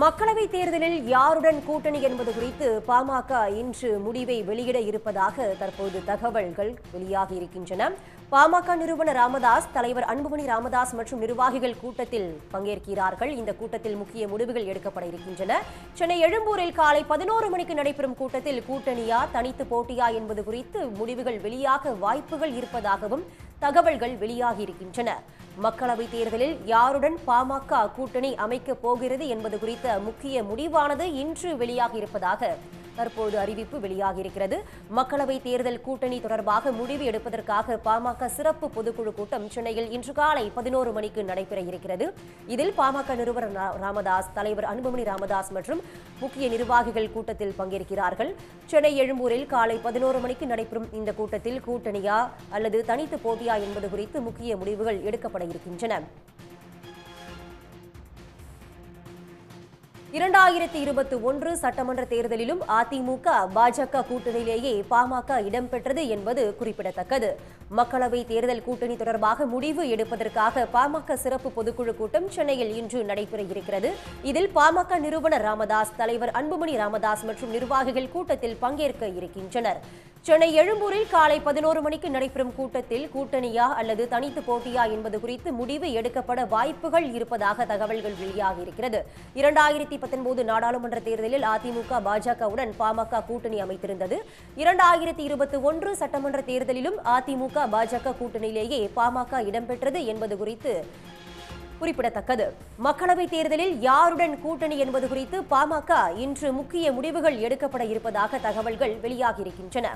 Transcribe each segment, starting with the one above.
மக்களவை தேர்தலில் யாருடன் கூட்டணி என்பது குறித்து பாமக இன்று முடிவை வெளியிட இருப்பதாக தற்போது தகவல்கள் வெளியாகி இருக்கின்றன. பாமக நிறுவனர் ராமதாஸ் தலைவர் அன்புமணி ராமதாஸ் மற்றும் நிர்வாகிகள் கூட்டத்தில் பங்கேற்கிறார்கள். இந்த கூட்டத்தில் முக்கிய முடிவுகள் எடுக்கப்பட இருக்கின்றன. சென்னை எழும்பூரில் காலை பதினோரு மணிக்கு நடைபெறும் கூட்டத்தில் கூட்டணியா தனித்து போட்டியா என்பது குறித்து முடிவுகள் வெளியாக வாய்ப்புகள் இருப்பதாகவும் தகவல்கள் வெளியாகியிருக்கின்றன மக்களவைத் தேர்தலில் யாருடன் பாமக கூட்டணி அமைக்கப் போகிறது என்பது குறித்த முக்கிய முடிவானது இன்று வெளியாகியிருப்பதாக தற்போது அறிவிப்பு வெளியாகியிருக்கிறது. மக்களவை மக்களவைத் தேர்தல் கூட்டணி தொடர்பாக முடிவு எடுப்பதற்காக பாமக சிறப்பு பொதுக்குழு கூட்டம் சென்னையில் இன்று காலை பதினோரு மணிக்கு நடைபெற இருக்கிறது. இதில் பாமக நிறுவனர் ராமதாஸ் தலைவர் அன்புமணி ராமதாஸ் மற்றும் முக்கிய நிர்வாகிகள் கூட்டத்தில் பங்கேற்கிறார்கள். சென்னை எழும்பூரில் காலை பதினோரு மணிக்கு நடைபெறும் இந்த கூட்டத்தில் கூட்டணியா அல்லது தனித்து போட்டியா என்பது குறித்து முக்கிய முடிவுகள் எடுக்கப்பட இருக்கின்றன. இரண்டாயிரத்தி இருபத்தி ஒன்று சட்டமன்ற தேர்தலிலும் அதிமுக பாஜக கூட்டணியிலேயே பாமக இடம்பெற்றது என்பது குறிப்பிடத்தக்கது. மக்களவை தேர்தல் கூட்டணி தொடர்பாக முடிவு எடுப்பதற்காக பாமக சிறப்பு பொதுக்குழு கூட்டம் சென்னையில் இன்று நடைபெற இருக்கிறது இதில் பாமக நிறுவனர் ராமதாஸ் தலைவர் அன்புமணி ராமதாஸ் மற்றும் நிர்வாகிகள் கூட்டத்தில் பங்கேற்க இருக்கின்றனர். சென்னை எழும்பூரில் காலை பதினோரு மணிக்கு நடைபெறும் கூட்டத்தில் கூட்டணியா அல்லது தனித்து போட்டியா என்பது குறித்து முடிவு எடுக்கப்பட வாய்ப்புகள் இருப்பதாக தகவல்கள் வெளியாகியிருக்கிறது இரண்டாயிரத்தி பத்தொன்பது நாடாளுமன்ற தேர்தலில் அதிமுக பாஜகவுடன் பாமக கூட்டணி அமைத்திருந்தது. இரண்டாயிரத்தி இருபத்தி ஒன்று சட்டமன்ற தேர்தலிலும் அதிமுக பாஜக கூட்டணியிலேயே பாமக இடம்பெற்றது என்பது குறித்து குறிப்பிடத்தக்கது. மக்களவைத் தேர்தலில் யாருடன் கூட்டணி என்பது குறித்து பாமக இன்று முக்கிய முடிவுகள் எடுக்கப்பட இருப்பதாக தகவல்கள் வெளியாகியிருக்கின்றன.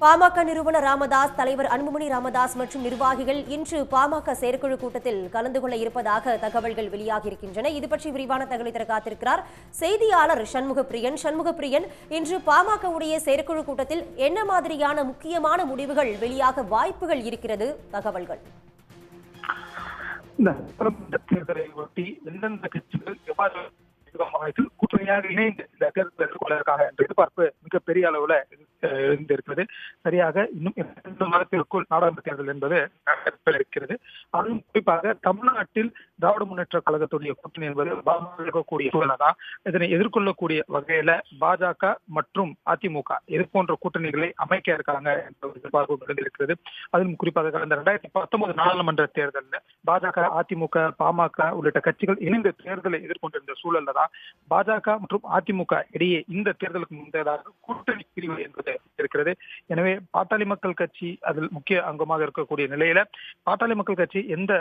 பாமக நிறுவனர் ராமதாஸ் தலைவர் அன்புமணி ராமதாஸ் மற்றும் நிர்வாகிகள் இன்று பாமக செயற்குழு கூட்டத்தில் கலந்து கொள்ள இருப்பதாக தகவல்கள் வெளியாகியிருக்கின்றன. இது பற்றி விரிவான தகவலை தர காத்திருக்கிறார் செய்தியாளர் சண்முக பிரியன் சண்முக பிரியன் இன்று பாமக உடைய செயற்குழு கூட்டத்தில் என்ன மாதிரியான முக்கியமான முடிவுகள் வெளியாக வாய்ப்புகள் இருக்கிறது? தகவல்கள். இந்த சட்டமன்ற தேர்தலை ஒட்டி எந்தெந்த கட்சிகள் எவ்வாறு கூட்டணியாக இணைந்து இந்த தேர்தலை எதிர்கொள்வதற்காக என்ற எதிர்பார்ப்பு மிகப்பெரிய அளவுல இருந்திருக்கிறது. சரியாக இன்னும் இரண்டு மாதத்திற்குள் நாடாளுமன்ற தேர்தல் என்பது நடைபெற இருக்கிறது. அதுவும் குறிப்பாக தமிழ்நாட்டில் திராவிட முன்னேற்ற கழகத்துடைய கூட்டணி என்பது பாஜக இருக்கக்கூடிய சூழலை இதனை எதிர்கொள்ளக்கூடிய வகையில பாஜக மற்றும் அதிமுக இது போன்ற கூட்டணிகளை அமைக்க இருக்காங்க என்ற எதிர்பார்ப்பு இருந்திருக்கிறது அதிலும் குறிப்பாக கடந்த ரெண்டாயிரத்தி பத்தொன்பது நாடாளுமன்ற தேர்தலில் பாஜக அதிமுக பாமக உள்ளிட்ட கட்சிகள் இணைந்து தேர்தலை எதிர்கொண்டிருந்த சூழல்ல தான் பாஜக மற்றும் அதிமுக இடையே இந்த தேர்தலுக்கு முந்தையதாக கூட்டணி பிரிவு என்பது இருக்கிறது. எனவே பாட்டாளி மக்கள் கட்சி அதில் முக்கிய அங்கமாக இருக்கக்கூடிய நிலையில பாட்டாளி மக்கள் கட்சி எந்த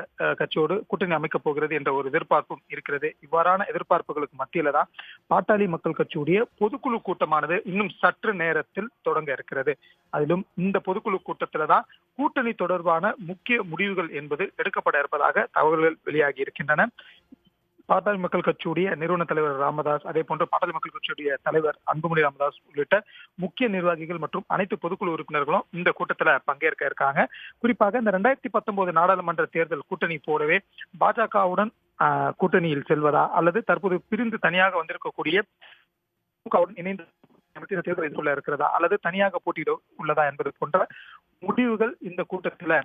கட்சியோடு கூட்டணி அமைக்கப் போகிறது என்ற ஒரு எதிர்பார்ப்பும் இருக்கிறது. இவ்வாறான எதிர்பார்ப்புகளுக்கு மத்தியில தான் பாட்டாளி மக்கள் கட்சியுடைய பொதுக்குழு கூட்டமானது இன்னும் சற்று நேரத்தில் தொடங்க இருக்கிறது. அதிலும் இந்த பொதுக்குழு கூட்டத்தில தான் கூட்டணி தொடர்பான முக்கிய முடிவுகள் என்பது எடுக்கப்பட இருப்பதாக தகவல்கள் வெளியாகி இருக்கின்றன. பாட்டாளி மக்கள் கட்சியுடைய நிறுவன தலைவர் ராமதாஸ் அதே போன்று பாட்டாளி மக்கள் கட்சியுடைய தலைவர் அன்புமணி ராமதாஸ் உள்ளிட்ட முக்கிய நிர்வாகிகள் மற்றும் அனைத்து பொதுக்குழு உறுப்பினர்களும் இந்த கூட்டத்தில் பங்கேற்க இருக்காங்க. குறிப்பாக இந்த ரெண்டாயிரத்தி பத்தொன்பது நாடாளுமன்ற தேர்தல் கூட்டணி போலவே பாஜகவுடன் கூட்டணியில் செல்வதா அல்லது தற்போது பிரிந்து தனியாக வந்திருக்கக்கூடிய திமுகவுடன் இணைந்து தேர்தல் எதிர்கொள்ள இருக்கிறதா அல்லது தனியாக போட்டியிட உள்ளதா என்பது போன்ற முடிவுகள் இந்த கூட்டத்தில்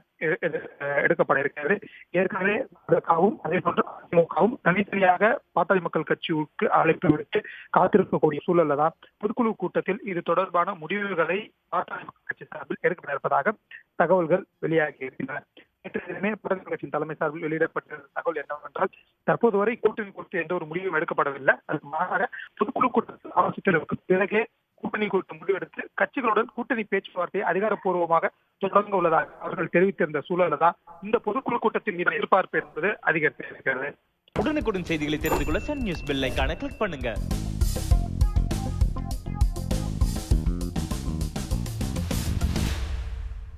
எடுக்கப்பட இருக்கிறது ஏற்கனவே பாஜகவும் அதே போன்று அதிமுகவும் தனித்தனியாக பாட்டாளி மக்கள் கட்சிக்கு அழைப்பு விடுத்து காத்திருக்கக்கூடிய சூழல்ல தான் பொதுக்குழு கூட்டத்தில் இது தொடர்பான முடிவுகளை பாட்டாளி மக்கள் கட்சி சார்பில் எடுக்கப்பட இருப்பதாக தகவல்கள் வெளியாகி இருக்கின்றன. நேற்று தினமே பாட்டாளி கட்சியின் தலைமை சார்பில் வெளியிடப்பட்டிருந்த தகவல் என்னவென்றால் தற்போது வரை கூட்டணி குறித்து எந்த ஒரு முடிவும் எடுக்கப்படவில்லை. அதுக்கு மாறாக பொதுக்குழு கூட்டத்தில் ஆலோசித்ததற்கு பிறகே கூட்டணி குறித்து முடிவெடுத்து கட்சிகளுடன் கூட்டணி பேச்சுவார்த்தையை அதிகாரப்பூர்வமாக தொடங்க உள்ளதாக அவர்கள் தெரிவித்திருந்த சூழல்ல தான் இந்த பொதுக்குழு கூட்டத்தின் மீது எதிர்பார்ப்பு என்பது அதிகரித்திருக்கிறது. உடனுக்குடன் செய்திகளை தெரிந்து கொள்ள சன் நியூஸ் பெல் ஐகானை கிளிக் பண்ணுங்க.